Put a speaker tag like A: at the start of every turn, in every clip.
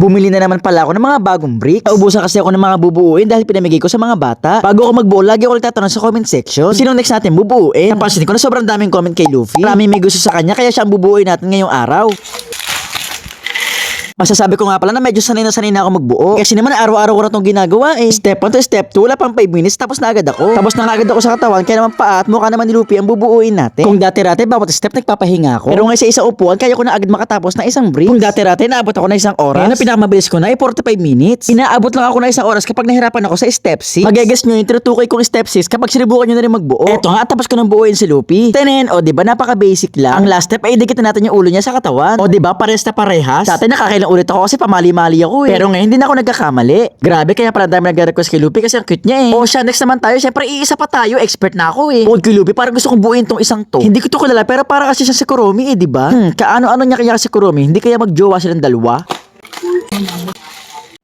A: Bumili na naman pala ako ng mga bagong bricks. Naubusan kasi ako ng mga bubuuin dahil pinamigay ko sa mga bata. Bago ako magbuo, lagi ako nagtatanong sa comment section. Sino next natin bubuuin? Napansin ko na sobrang daming comment kay Luffy. Marami may gusto sa kanya kaya siya ang bubuuin natin ngayong araw. Masasabi ko nga pala na medyo sanay na sanay na ako magbuo. Kasi naman araw-araw ko na itong ginagawa eh. Step 1 to step 2, wala pang 5 minutes tapos na agad ako. Tapos na agad ako sa katawan kaya naman paa at mukha naman ni Luffy ang bubuuin natin. Kung dati-rati bawat step nagpapahinga ako. Pero ngayon sa isang upuan kaya ko na agad makatapos na isang brief. Kung dati-rati naabot ako na isang oras. Ngayon na pinakamabilis ko na ay 45 minutes. Inaabot lang ako na isang oras kapag nahirapan ako sa step 6. Mageges nyo yung tinutukoy kong step 6 kapag sinubukan nyo na rin magbuo. Eto nga tapos ko nang buuin si Luffy. Tenen, o di ba napaka basic lang. Ang last step ay dikitan natin yung ulo niya sa katawan. O di ba pares na parehas. Dati nakakailang ulit ako kasi pamali-mali ako eh. Pero ngayon hindi na ako nagkakamali. Grabe kaya pala dami nagre-request kay Luffy kasi ang cute niya eh. O siya next naman tayo. Syempre iisa pa tayo. Expert na ako eh. Bukod kay Luffy parang gusto kong buuin tong isang to. Hindi ko to kilala pero para kasi siya si Kuromi eh, di ba? Hmm, kaano-ano niya kaya si Kuromi. Hindi kaya magjowa silang dalawa?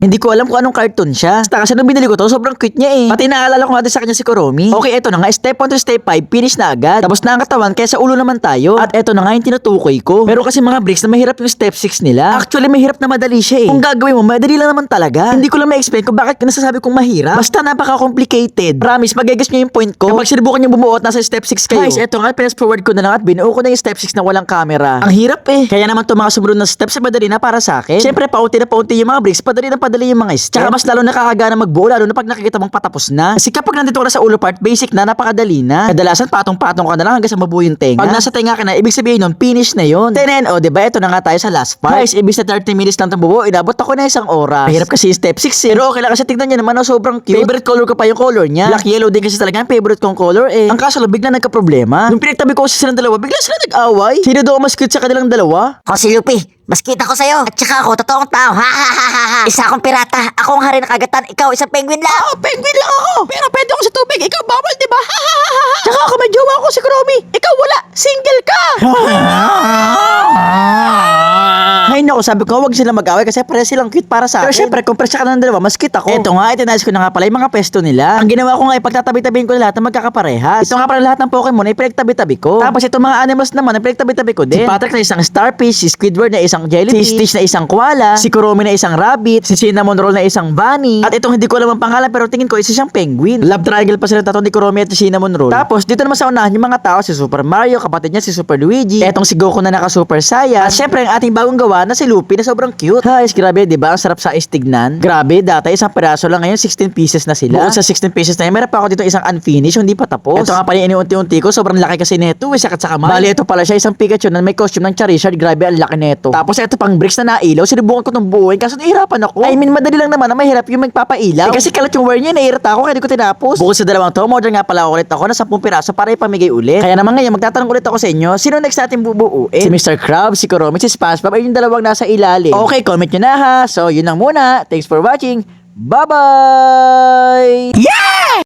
A: Hindi ko alam kung anong cartoon siya. Basta kasi nung binili ko to, sobrang cute niya eh. Pati naalala ko nga din sa kanya si Kuromi. Okay, eto na nga. Step 1 to step 5, finish na agad. Tapos na ang katawan, kaya sa ulo naman tayo. At eto na nga yung tinutukoy ko. Pero kasi mga bricks na mahirap yung step 6 nila. Actually, mahirap na madali siya eh. Kung gagawin mo, madali lang naman talaga. Hindi ko lang ma-explain kung bakit nasasabi kong mahirap. Basta napaka-complicated. Promise, magagas niyo yung point ko. Kapag sinubukan niyo bumuo at nasa step 6 kayo. Guys, eto nga, fast forward ko na lang at binuo ko na yung step 6 na walang camera. Ang hirap eh. Kaya naman to mga sumunod na steps, madali na para sa akin. Siyempre, paunti na paunti yung mga bricks, padali na padali yung mga steps. Tsaka mas lalo nakakagana magbuo, lalo na pag nakikita mong patapos na. Kasi kapag nandito ka na sa ulo part, basic na, napakadali na. Kadalasan patong-patong ka na lang hanggang sa mabuo yung tenga. Pag nasa tenga ka na, ibig sabihin nun, finish na yun. Tenen, o, diba, ito na nga tayo sa last part. Guys, ibig na 30 minutes lang itong bubuo, inabot ako na isang oras. Mahirap kasi yung step 6 eh. Pero okay lang kasi tignan niya naman, oh, sobrang cute. Favorite color ko pa yung color niya. Black yellow din kasi talaga ang favorite kong color eh. Ang kaso lang, bigla nagka-problema. Nung pinagtabi ko kasi silang dalawa, bigla sila nag-away. Sino daw mas cute sa kanilang dalawa?
B: Ako si Luffy. Mas kita ko sa'yo. At saka ako, totoong tao. Ha ha ha ha ha. Isa akong pirata. Ako ang hari ng kagatan. Ikaw, isang penguin lang.
A: Oh, penguin lang ako. Pero pwede ako sa tubig. Ikaw bawal, di ba? Tsaka ako may jowa ako si Kuromi. Ikaw wala. Single ka. Nako, sabi ko wag sila mag-away kasi pare silang cute para sa akin. Pero syempre, kung presya ka ng dalawa, mas cute ako. Ito nga, itinayos ko na nga pala yung mga pesto nila. Ang ginawa ko nga ay pagtatabi-tabihin ko na lahat ng magkakaparehas. Ito nga pala lahat ng Pokemon ay pinagtabi-tabi ko. Tapos itong mga animals naman ay pinagtabi-tabi ko din. Si Patrick na isang starfish, si Squidward na isang jellyfish, si Stitch na isang koala, si Kuromi na isang rabbit, si Cinnamon Roll na isang bunny, at itong hindi ko alam ang pangalan pero tingin ko isa siyang penguin. Love triangle pa sila tatlo ni Kuromi at si Cinnamon Roll. Tapos dito naman sa unahan yung mga tao, si Super Mario, kapatid niya si Super Luigi, etong si Goku na naka Super Saiyan, at syempre ang ating bagong gawa na si Luffy na sobrang cute. Guys, grabe, di ba? Ang sarap sa istignan. Grabe, dati isang peraso lang ngayon, 16 pieces na sila. Bukod sa 16 pieces na yun, meron pa ako dito isang unfinished, hindi pa tapos. Ito nga pala yung iniunti-unti ko, sobrang laki kasi neto, eh, sakat sa kamay. Bali, ito pala siya, isang Pikachu na may costume ng Charizard, grabe, ang laki neto. Tapos ito pang bricks na nailaw, sinubukan ko itong buuin, kaso nahihirapan ako. I mean, madali lang naman na mahirap yung magpapailaw. Eh, kasi kalat yung wire niya, nahirita ako, kaya di ko tinapos. Bukod sa dalawang to, order nga pala ulit ako na 10 piraso para ipamigay ulit. Kaya naman ngayon, magtatanong ulit ako sa inyo, sino next natin bubuuin? Si Mr. Krab, si Kuromi, si Spongebob, ay yung dalawang nasa ilalim. Okay, comment nyo na ha. So, yun lang muna. Thanks for watching. Bye-bye! Yeah!